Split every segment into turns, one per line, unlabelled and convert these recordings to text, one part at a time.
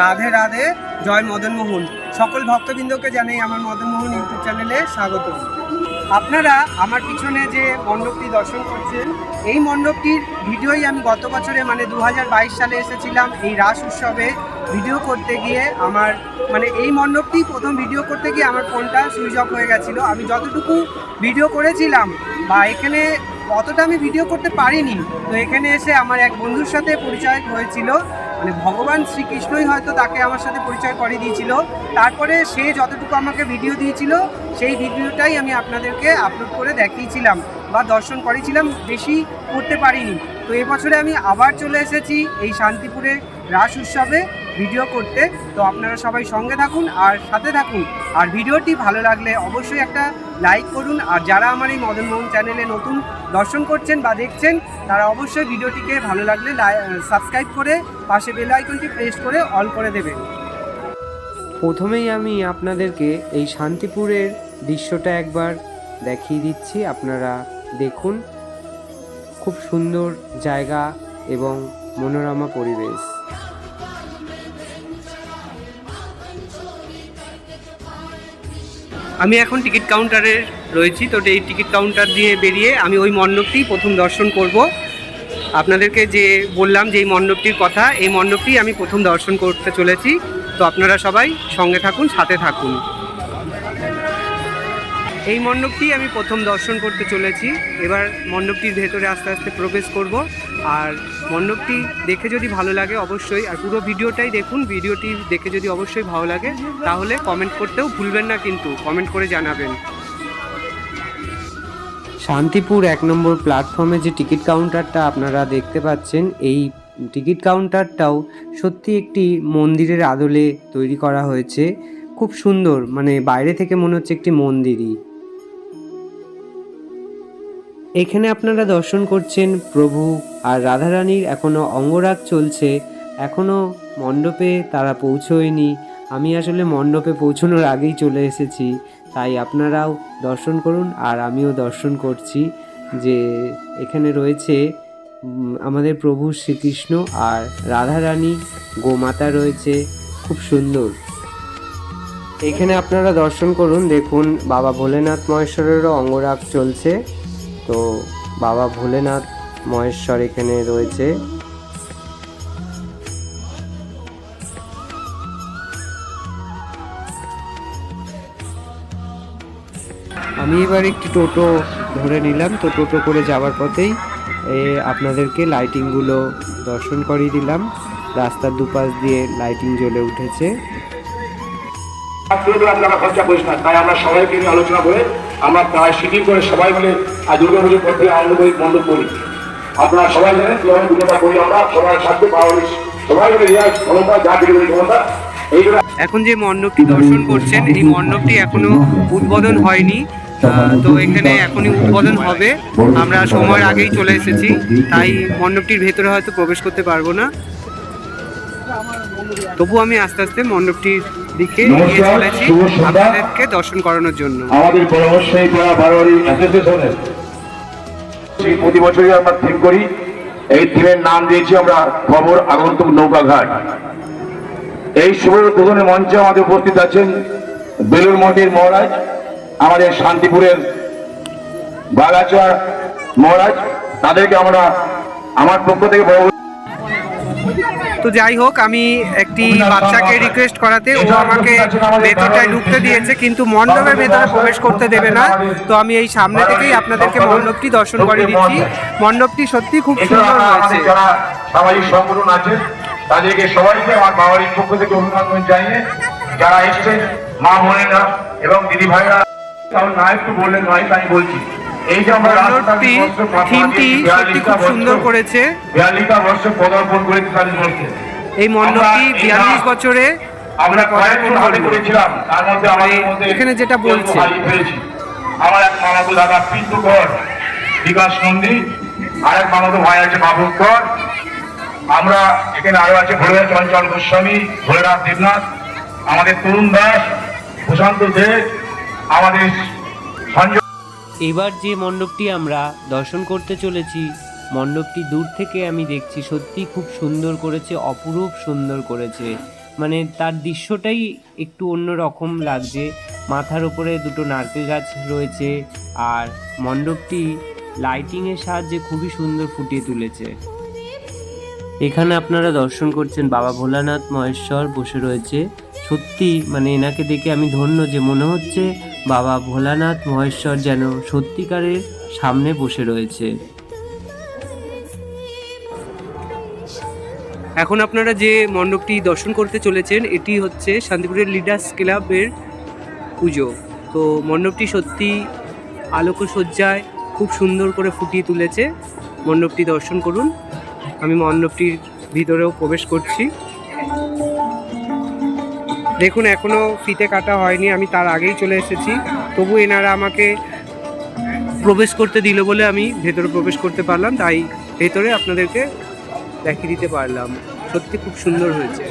রাধে রাধে, জয় মদনমোহন সকল ভক্তবৃন্দকে জানাই আমার মদনমোহন ইউটিউব চ্যানেলে স্বাগত। আপনারা আমার পিছনে যে মণ্ডপটি দর্শন করছেন, এই মণ্ডপটির ভিডিওই আমি গত বছরে মানে দু হাজার বাইশ সালে এসেছিলাম এই রাস উৎসবে ভিডিও করতে গিয়ে আমার মানে এই মণ্ডপটি প্রথম ভিডিও করতে গিয়ে আমার ফোনটা সুইচ অফ হয়ে গেছিল। আমি যতটুকু ভিডিও করেছিলাম বা এখানে অতটা আমি ভিডিও করতে পারিনি। তো এখানে এসে আমার এক বন্ধুর সাথে পরিচয় হয়েছিল। মানে ভগবান শ্রীকৃষ্ণই হয়তো তাকে আমার সাথে পরিচয় করে দিয়েছিল। তারপরে সে যতটুকু আমাকে ভিডিও দিয়েছিল, সেই ভিডিওটাই আমি আপনাদেরকে আপলোড করে দেখিয়েছিলাম বা দর্শন করেছিলাম। বেশি করতে পারিনি। তো এবছরে আমি আবার চলে এসেছি এই শান্তিপুরে রাস উৎসবে ভিডিও করতে। তো আপনারা সবাই সঙ্গে থাকুন আর সাথে থাকুন। আর ভিডিওটি ভালো লাগলে অবশ্যই একটা লাইক করুন আর যারা আমার এই মদন মোহন চ্যানেলে নতুন দর্শন করছেন বা দেখছেন, তারা অবশ্যই ভিডিওটিকে ভালো লাগলে সাবস্ক্রাইব করে পাশে বেল আইকনটি প্রেস করে অল করে দেবেন।
প্রথমেই আমি আপনাদেরকে এই শান্তিপুরের দৃশ্যটা একবার দেখিয়ে দিচ্ছি। আপনারা দেখুন, খুব সুন্দর জায়গা এবং মনোরমা পরিবেশ।
আমি এখন টিকিট কাউন্টারে রয়েছি, তো এই টিকিট কাউন্টার দিয়ে বেরিয়ে আমি ওই মণ্ডপটি প্রথম দর্শন করব। আপনাদেরকে যে বললাম যে এই মণ্ডপটির কথা, এই মণ্ডপটি আমি প্রথম দর্শন করতে চলেছি। তো আপনারা সবাই সঙ্গে থাকুন, সাথে থাকুন। এই মণ্ডপটি আমি প্রথম দর্শন করতে চলেছি। এবার মণ্ডপটির ভেতরে আস্তে আস্তে প্রবেশ করব। আর মণ্ডপটি দেখে যদি ভালো লাগে অবশ্যই, আর পুরো ভিডিওটাই দেখুন, ভিডিওটি দেখে যদি অবশ্যই ভালো লাগে, তাহলে কমেন্ট করতেও ভুলবেন না কিন্তু কমেন্ট করে জানাবেন।
শান্তিপুর এক নম্বর প্ল্যাটফর্মে যে টিকিট কাউন্টারটা আপনারা দেখতে পাচ্ছেন, এই টিকিট কাউন্টারটাও সত্যি একটি মন্দিরের আদলে তৈরি করা হয়েছে। খুব সুন্দর মানে বাইরে থেকে মনে হচ্ছে একটি মন্দিরই। এখানে আপনারা দর্শন করছেন প্রভু আর রাধারানীর এখনও অঙ্গরাগ চলছে। এখনও মণ্ডপে তারা পৌঁছোয়নি। আমি আসলে মণ্ডপে পৌঁছানোর আগেই চলে এসেছি। তাই আপনারাও দর্শন করুন আর আমিও দর্শন করছি যে এখানে রয়েছে আমাদের প্রভু শ্রীকৃষ্ণ আর রাধারানী, গোমাতা রয়েছে। খুব সুন্দর। এখানে আপনারা দর্শন করুন, দেখুন, বাবা ভোলেনাথ মহেশ্বরেরও অঙ্গরাগ চলছে। তো বাবা ভোলেনাথ মহেশ্বর এখানে রয়েছে। আমি এবার একটি টোটো ধরে নিলাম, তো টোটো করে যাওয়ার পথেই আপনাদেরকে লাইটিংগুলো দর্শন করিয়ে দিলাম। রাস্তার দুপাশ দিয়ে লাইটিং জ্বলে উঠেছে।
তাই আমরা সবাইকে নিয়ে আলোচনা করে আমরা প্রায় সিটিং করে সবাই মিলে আজ দুর্গা পর থেকে আনন্দ করি বন্ধ করি। আপনারা সবাই জানেন কীভাবে পুজোটা করি আমরা সবাই সাথে পাওয়া সবাই মিলে রিয়াজ ক্ষমতা যা কিছু ক্ষমতা
এখন যে মণ্ডপটি দর্শন করছেন, এই মণ্ডপটি এখনও উদ্বোধন হয়নি। তো এখানে এখনই উদ্বোধন হবে। আমরা সময়ের আগেই চলে এসেছি, তাই মণ্ডপটির ভেতরে হয়তো প্রবেশ করতে পারব না। তবু আমি আস্তে আস্তে মণ্ডপটির দিকে চলেছি আপনাদেরকে দর্শন করানোর জন্য।
আমাদের পরামর্শই করা বারোয়ারি অ্যাসোসিয়েশনের প্রতি বছরই আমরা থিম করি। এই থিমের নাম দিয়েছি আমরা খবর আগন্তুক নৌকাঘাট। এই শুভ উদ্বোধনের মঞ্চে আমাদের উপস্থিত আছেন বেলুর মন্দির মহারাজ আমাদের শান্তিপুরের বাগাচর মহারাজ। তাদেরকে আমরা আমার পক্ষ থেকে বড়
তো যাই হোক আমি একটি বাচ্চাকে রিকোয়েস্ট করাতে ও আমাকে ভেতরটায় ঢুকতে দিয়েছে কিন্তু মণ্ডপের ভেতরে প্রবেশ করতে দেবে না। তো আমি এই সামনে থেকেই আপনাদেরকে মণ্ডপটি দর্শন করে দিচ্ছি। মণ্ডপটি সত্যি খুব সুন্দর হয়েছে।
সামাজিক সংগঠন আছে তাদেরকে সবাইকে আমার বাবার পক্ষ থেকে অভিনন্দন জানিয়ে যারা এসছেন মা বোনেরা এবং দিদি ভাইরা কারণ না একটু বললেন নয় তাই বলছি।
থিমটি সত্যি খুব সুন্দর করেছে। এই মণ্ডপটি বিয়াল্লিশ বছরে
আমরা। করেছিলাম তার মধ্যে আমাদের
এখানে যেটা বলছে।
আমার এক মামাতো দাদা পিন্টু কর বিকাশ নন্দী আর এক মামাতো ভাই আছে কর। আমরা এখানে আরও আছে ভোলেনাথ চঞ্চল গোস্বামী ভোলেনাথ দেবনাথ আমাদের তরুণ দাস প্রশান্ত দে আমাদের সঞ্জয়
এবার যে মণ্ডপটি আমরা দর্শন করতে চলেছি, মণ্ডপটি দূর থেকে আমি দেখছি সত্যি খুব সুন্দর করেছে, অপরূপ সুন্দর করেছে। মানে তার দৃশ্যটাই একটু অন্য রকম লাগছে। মাথার উপরে দুটো নারকেল গাছ রয়েছে আর মণ্ডপটি লাইটিংয়ের সাহায্যে খুবই সুন্দর ফুটিয়ে তুলেছে। এখানে আপনারা দর্শন করছেন বাবা ভোলানাথ মহেশ্বর বসে রয়েছে। সত্যি মানে এনাকে দেখে আমি ধন্য যে মনে হচ্ছে বাবা ভোলানাথ মহেশ্বর যেন সত্যিকারের সামনে বসে রয়েছে।
এখন আপনারা যে মণ্ডপটি দর্শন করতে চলেছেন, এটি হচ্ছে শান্তিপুরের লিডার্স ক্লাবের পুজো। তো মণ্ডপটি সত্যি আলোকসজ্জায় খুব সুন্দর করে ফুটিয়ে তুলেছে। মণ্ডপটি দর্শন করুন। আমি মণ্ডপটির ভিতরেও প্রবেশ করছি। দেখুন এখনও ফিতে কাটা হয়নি, আমি তার আগেই চলে এসেছি। তবু এনারা আমাকে প্রবেশ করতে দিল বলে আমি ভেতরে প্রবেশ করতে পারলাম, তাই ভেতরে আপনাদেরকে দেখিয়ে দিতে পারলাম। সত্যি খুব সুন্দর হয়েছে।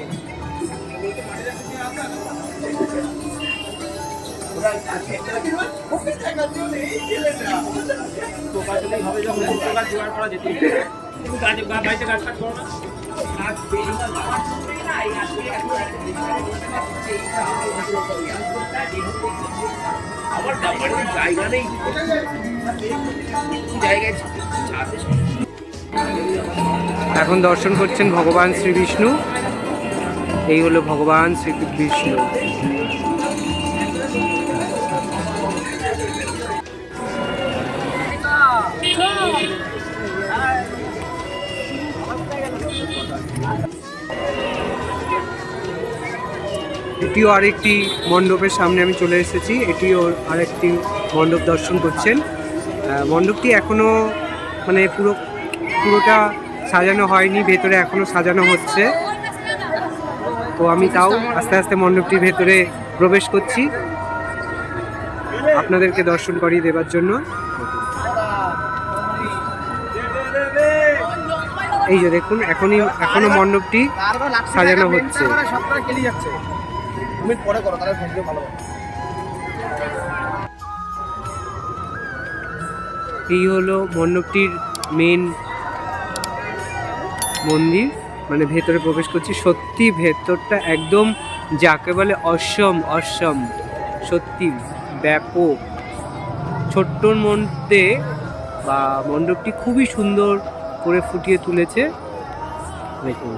এখন দর্শন করছেন ভগবান শ্রী বিষ্ণু। এই হলো ভগবান শ্রী বিষ্ণু। এটিও আরেকটি মণ্ডপের সামনে আমি চলে এসেছি। এটিও আরেকটি মণ্ডপ দর্শন করছেন। মণ্ডপটি এখনও মানে পুরো, পুরোটা সাজানো হয়নি, ভেতরে এখনও সাজানো হচ্ছে। তো আমি তাও আস্তে আস্তে মণ্ডপটির ভেতরে প্রবেশ করছি। আপনাদেরকে দর্শন করিয়ে দেবার জন্য। এই যে দেখুন, এখনই, এখনও মণ্ডপটি সাজানো হচ্ছে।
তুমি পরে করো, তাহলে ভিডিও ভালো।
এই হলো মণ্ডপটির মেন মন্দির মানে ভেতরে প্রবেশ করছি। সত্যি ভেতরটা একদম যাকে বলে অসম অসম। সত্যি ব্যাপক। ছোট্টর মধ্যে বা মণ্ডপটি খুবই সুন্দর করে ফুটিয়ে তুলেছে। দেখুন।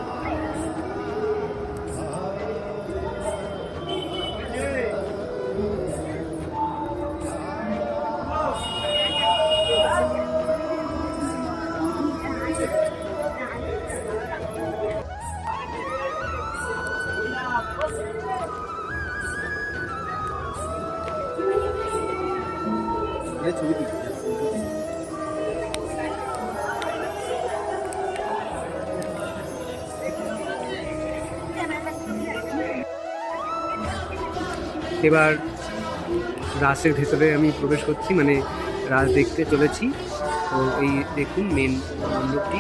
এবার রাসের ভেতরে আমি প্রবেশ করছি মানে রাস দেখতে চলেছি। তো এই দেখুন মেন মণ্ডপটি।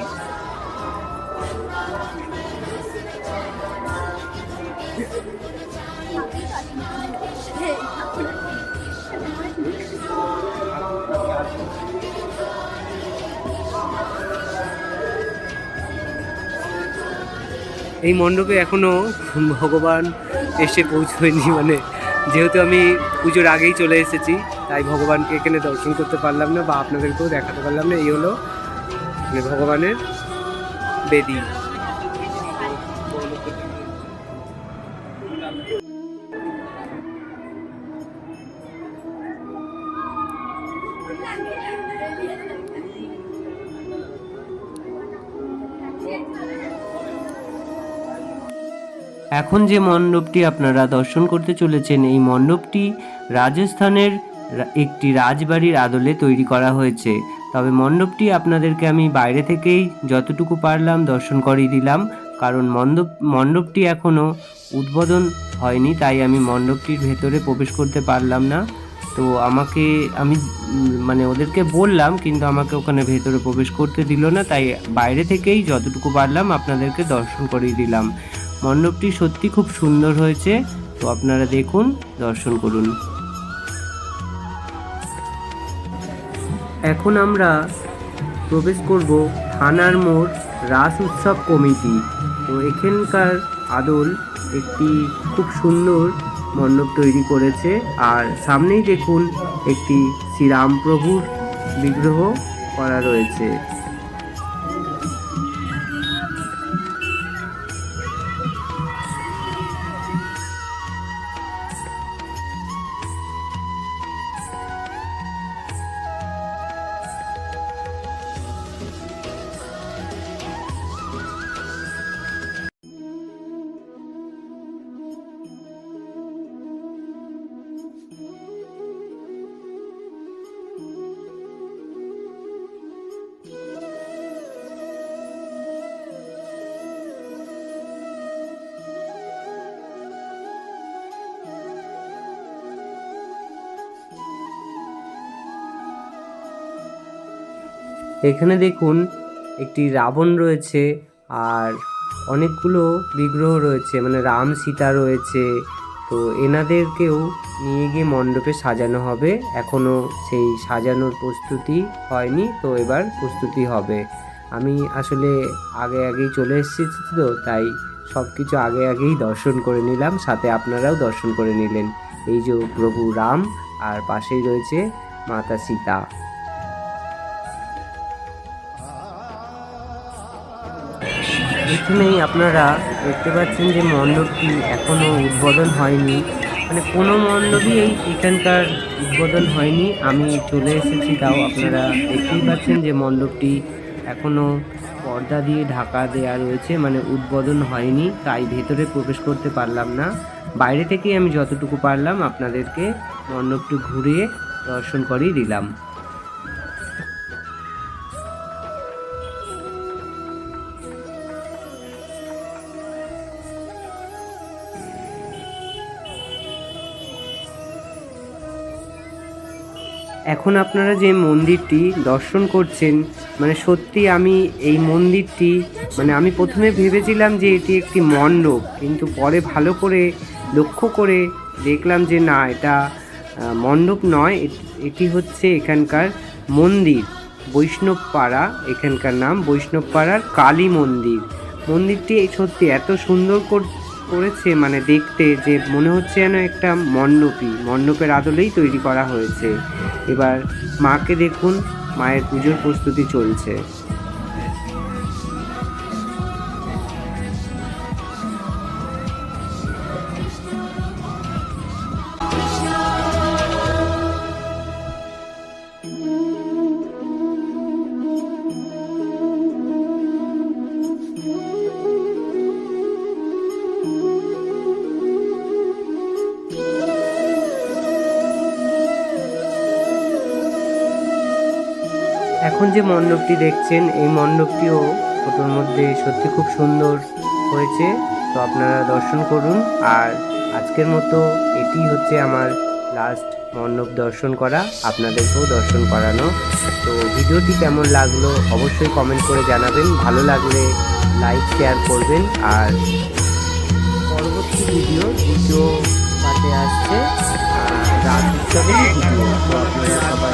এই মণ্ডপে এখনও ভগবান এসে পৌঁছয়নি মানে যেহেতু আমি পুজোর আগেই চলে এসেছি, তাই ভগবানকে এখানে দর্শন করতে পারলাম না বা আপনাদেরকেও দেখাতে পারলাম না, এই হলো মানে ভগবানের বেদি।
এখন যে মণ্ডপটি আপনারা দর্শন করতে চলেছেন, এই মণ্ডপটি রাজস্থানের একটি রাজবাড়ির আদলে তৈরি করা হয়েছে। তবে মণ্ডপটি আপনাদেরকে আমি বাইরে থেকেই যতটুকু পারলাম দর্শন করিয়ে দিলাম, কারণ মণ্ডপ, মণ্ডপটি এখনও উদ্বোধন হয়নি, তাই আমি মণ্ডপটির ভেতরে প্রবেশ করতে পারলাম না। তো আমাকে, আমি মানে ওদেরকে বললাম, কিন্তু আমাকে ওখানে ভেতরে প্রবেশ করতে দিল না, তাই বাইরে থেকেই যতটুকু পারলাম আপনাদেরকে দর্শন করিয়ে দিলাম। মণ্ডপটি সত্যি খুব সুন্দর হয়েছে, তো আপনারা দেখুন, দর্শন করুন। এখন আমরা প্রবেশ করব থানার মোড় রাস উৎসব কমিটি। তো এখানকার আদল একটি খুব সুন্দর মণ্ডপ তৈরি করেছে, আর সামনেই দেখুন একটি শ্রীরামপ্রভুর বিগ্রহ করা রয়েছে। এখানে দেখুন একটি রাবণ রয়েছে আর অনেকগুলো বিগ্রহ রয়েছে মানে রাম, সীতা রয়েছে। তো এনাদেরকেও নিয়ে গিয়ে মণ্ডপে সাজানো হবে। এখনও সেই সাজানোর প্রস্তুতি হয়নি, তো এবার প্রস্তুতি হবে। আমি আসলে আগে আগেই চলে এসেছি তো, তাই সব কিছু আগে আগেই দর্শন করে নিলাম, সাথে আপনারাও দর্শন করে নিলেন। এই যে প্রভু রাম, আর পাশেই রয়েছে মাতা সীতা। এখানেই আপনারা দেখতে পাচ্ছেন যে মণ্ডপটি এখনও উদ্বোধন হয়নি। মানে কোনো মণ্ডপই এই এখানকার উদ্বোধন হয়নি। আমি চলে এসেছি, তাও আপনারা দেখতেই পাচ্ছেন যে মণ্ডপটি এখনও পর্দা দিয়ে ঢাকা দেয়া রয়েছে মানে উদ্বোধন হয়নি, তাই ভেতরে প্রবেশ করতে পারলাম না। বাইরে থেকেই আমি যতটুকু পারলাম আপনাদেরকে মণ্ডপটি ঘুরিয়ে দর্শন করিয়ে দিলাম। এখন আপনারা যে মন্দিরটি দর্শন করছেন মানে সত্যি আমি এই মন্দিরটি মানে আমি প্রথমে ভেবেছিলাম যে এটি একটি মণ্ডপ, কিন্তু পরে ভালো করে লক্ষ্য করে দেখলাম যে না, এটা মণ্ডপ নয়, এটি হচ্ছে এখানকার মন্দির, বৈষ্ণবপাড়া, এখানকার নাম বৈষ্ণবপাড়ার কালী মন্দির। মন্দিরটি সত্যি এত সুন্দর করেছে মানে দেখতে যে মনে হচ্ছে যেন একটা মণ্ডপই, মণ্ডপের আদলেই তৈরি করা হয়েছে। এবার মাকে দেখুন, মায়ের পুজোর প্রস্তুতি চলছে। এখন যে মণ্ডপটি দেখছেন, এই মণ্ডপটিও ফটোর মধ্যে সত্যি খুব সুন্দর হয়েছে। তো আপনারা দর্শন করুন। আর আজকের মতো এটি হচ্ছে আমার লাস্ট মণ্ডপ দর্শন করা, আপনাদেরকেও দর্শন করানো। তো ভিডিওটি কেমন লাগল অবশ্যই কমেন্ট করে জানাবেন। ভালো লাগলে লাইক শেয়ার করবেন। আর পরবর্তী ভিডিও দ্বিতীয় পাতে আসছে রাত ভিডিও আপনারা সবাই